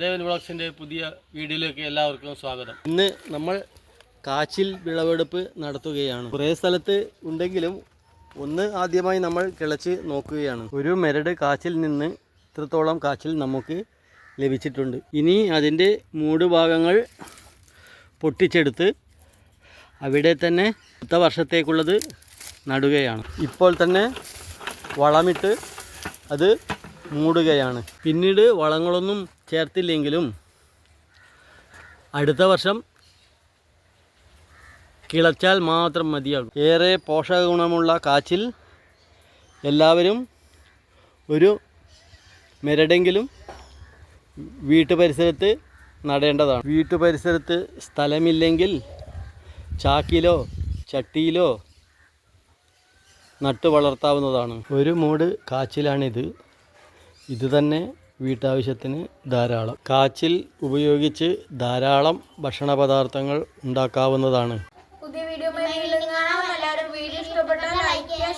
ജയദേവൻ വ്ളോഗ്സിന്റെ പുതിയ വീഡിയോയിലേക്ക് എല്ലാവർക്കും സ്വാഗതം. ഇന്ന് നമ്മൾ കാച്ചിൽ വിളവെടുപ്പ് നടത്തുകയാണ്. കുറേ സ്ഥലത്ത് ഉണ്ടെങ്കിലും ഒന്ന് ആദ്യമായി നമ്മൾ കിളച്ച് നോക്കുകയാണ്. ഒരു മെരട് കാച്ചിൽ നിന്ന് ഇത്രത്തോളം കാച്ചിൽ നമുക്ക് ലഭിച്ചിട്ടുണ്ട്. ഇനി അതിന്റെ മൂട് ഭാഗങ്ങൾ പൊട്ടിച്ചെടുത്ത് അവിടെ തന്നെ അടുത്ത വർഷത്തേക്കുള്ളത് നടുകയാണ്. ഇപ്പോൾ തന്നെ വളമിട്ട് അത് മൂടുകയാണ്. പിന്നീട് വളങ്ങളൊന്നും ചേർത്തില്ലെങ്കിലും അടുത്ത വർഷം കിളച്ചാൽ മാത്രം മതിയാകും. ഏറെ പോഷക ഗുണമുള്ള കാച്ചിൽ എല്ലാവരും ഒരു മെരടെങ്കിലും വീട്ടു പരിസരത്ത് നടേണ്ടതാണ്. വീട്ടു പരിസരത്ത് സ്ഥലമില്ലെങ്കിൽ ചാക്കിലോ ചട്ടിയിലോ നട്ടു വളർത്താവുന്നതാണ്. ഒരു മൂട് കാച്ചിലാണിത്. ഇത് തന്നെ വീട്ടാവശ്യത്തിന് ധാരാളം. കാച്ചിൽ ഉപയോഗിച്ച് ധാരാളം ഭക്ഷണ പദാർത്ഥങ്ങൾ ഉണ്ടാക്കാവുന്നതാണ്. പുതിയ വീഡിയോ എല്ലാവരും വീഡിയോ ഇഷ്ടപ്പെട്ടാൽ ലൈക്ക് ചെയ്യുക